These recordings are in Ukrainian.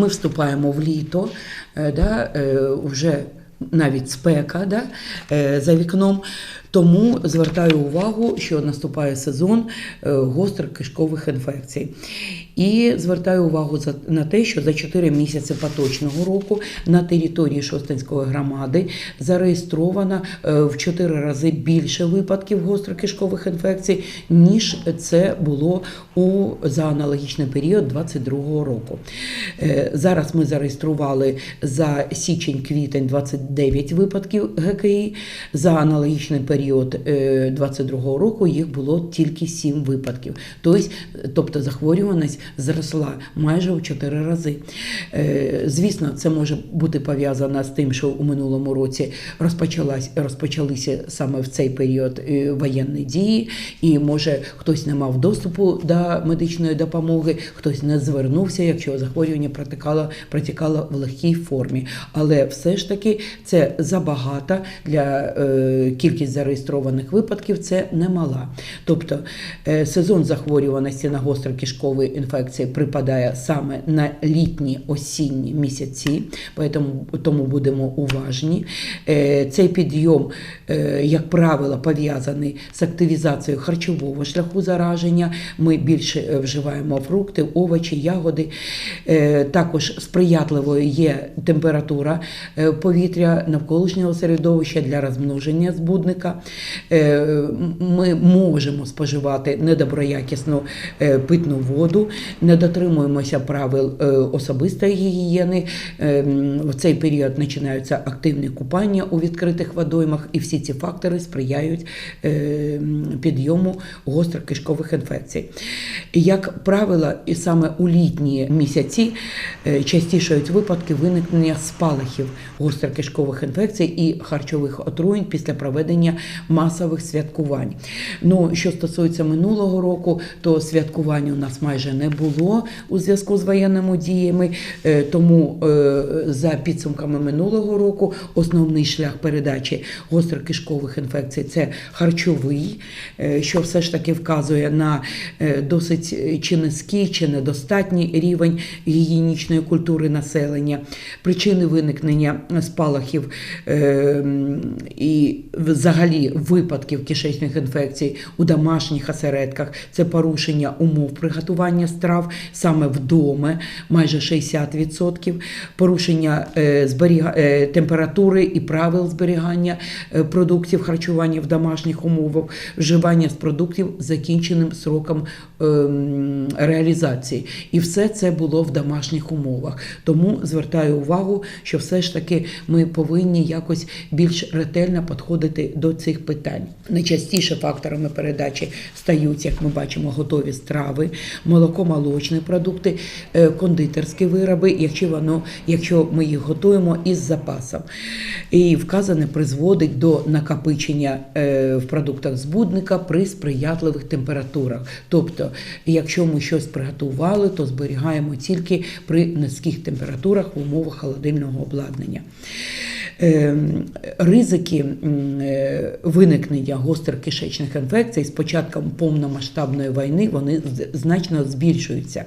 ми вступаємо в літо, е, да, е, вже навіть спека да, е, за вікном. Тому звертаю увагу, що наступає сезон е, гострих кишкових інфекцій. І звертаю увагу на те, що за 4 місяці поточного року на території Шостинської громади зареєстровано е, в 4 рази більше випадків гострокишкових інфекцій, ніж це було у за аналогічний період 2022 року. Е, Зараз ми зареєстрували за січень-квітень 29 випадків ГКІ. За аналогічний період 2022 року їх було тільки 7 випадків. Тобто, тобто захворюваність зросла майже в 4 рази. Е, Звісно, це може бути пов'язано з тим, що у минулому році розпочалися саме в цей період е, воєнні дії, і може хтось не мав доступу до медичної допомоги, хтось не звернувся, якщо захворювання протікало, протікало в легкій формі. Але все ж таки це забагато для е, кількість зареєстрованих випадків це немала. Тобто е, сезон захворюваності на гострокишкові інфекції припадає саме на літні осінні місяці, тому, тому будемо уважні. Е, Цей підйом, е, як правило, пов'язаний з активізацією харчового шляху зараження. Ми більше вживаємо фрукти, овочі, ягоди. Також сприятливою є температура повітря навколишнього середовища для розмноження збудника. Е, Ми можемо споживати недоброякісну е, питну воду, не дотримуємося правил е, особистої гігієни. В цей період починаються активні купання у відкритих водоймах, і всі ці фактори сприяють підйому гострокишкових інфекцій. Як правило, і саме у літні місяці частішають випадки виникнення спалахів гострокишкових інфекцій і харчових отруєнь після проведення масових святкувань. Ну, що стосується минулого року, то святкувань у нас майже не було у зв'язку з воєнними діями. Е, Тому е, за підсумками минулого року основний шлях передачі гострокишкових інфекцій це харчовий, е, що все ж таки вказує на досить чи низький, чи недостатній рівень гігієнічної культури населення, причини виникнення спалахів і взагалі випадків кишечних інфекцій у домашніх осередках це порушення умов приготування страв саме вдома, майже 60%, порушення е, е, температури і правил зберігання е, продуктів харчування в домашніх умовах, вживання з продуктів з закінченим сроком ем, реалізації. І все це було в домашніх умовах. Тому звертаю увагу, що все ж таки ми повинні якось більш ретельно підходити до цих питань. Найчастіше факторами передачі стають, як ми бачимо, готові страви, молоко-молочні продукти, е, кондитерські вироби, якщо воно, якщо ми їх готуємо із запасом. І вказане призводить до накопичення е, в продуктах збудника при сприятливих температурах. Тобто, якщо ми щось приготували, то зберігаємо тільки при низьких температурах в умовах холодильного обладнання. Е, Ризики е, виникнення гострих кишечних інфекцій з початком повномасштабної війни вони значно збільшуються.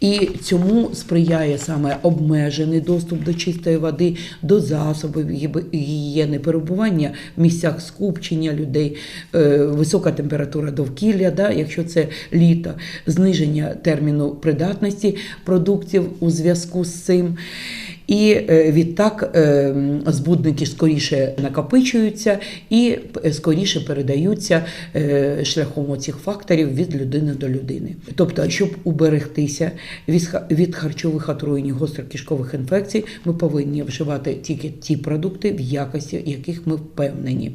І цьому сприяє саме обмежений доступ до чистої води, до засобів гігієни, перебування в місцях скупчення людей, е, висока температура довкілля, да, якщо це літо, зниження терміну придатності продуктів у зв'язку з цим. І е, відтак е, збудники скоріше накопичуються і скоріше передаються е, шляхом цих факторів від людини до людини. Тобто, щоб уберегтися від харчових отруєнь і гострокишкових інфекцій, ми повинні вживати тільки ті продукти, в якості яких ми впевнені,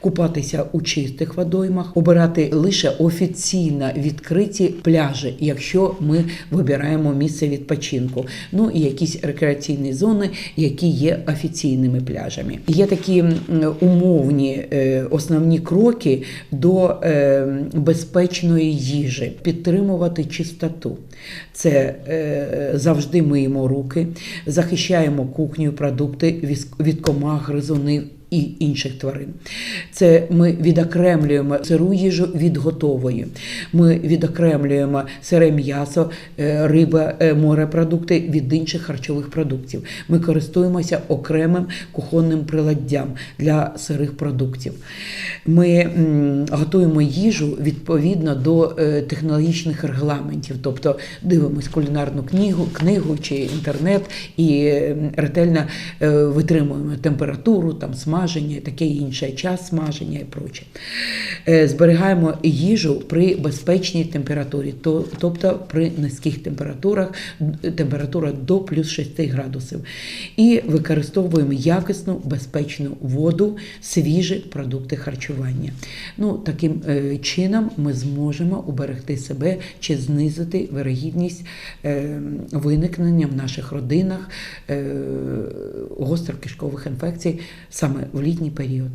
купатися у чистих водоймах, обирати лише офіційно відкриті пляжі, якщо ми вибираємо місце відпочинку. Ну і якісь рекреаційні зони, які є офіційними пляжами. Є такі умовні е, основні кроки до е, безпечної їжі, підтримувати чистоту. Це е, завжди миємо руки, захищаємо кухню, продукти від комах, гризунів і інших тварин. Це ми відокремлюємо сиру їжу від готової. Ми відокремлюємо сире м'ясо, е, риба, е, морепродукти від інших харчових продуктів. Ми користуємося окремим кухонним приладдям для сирих продуктів. Ми готуємо їжу відповідно до е, технологічних регламентів, тобто дивимось кулінарну книгу, книгу чи інтернет і ретельно витримуємо температуру, там смаження, таке інше, час смаження і проче. Е, Зберігаємо їжу при безпечній температурі, тобто при низьких температурах, температура до плюс 6 градусів. І використовуємо якісну, безпечну воду, свіжі продукти харчування. Ну, таким е, чином ми зможемо уберегти себе чи знизити вирогідність е, виникнення в наших родинах гострокишкових інфекцій саме в літній період.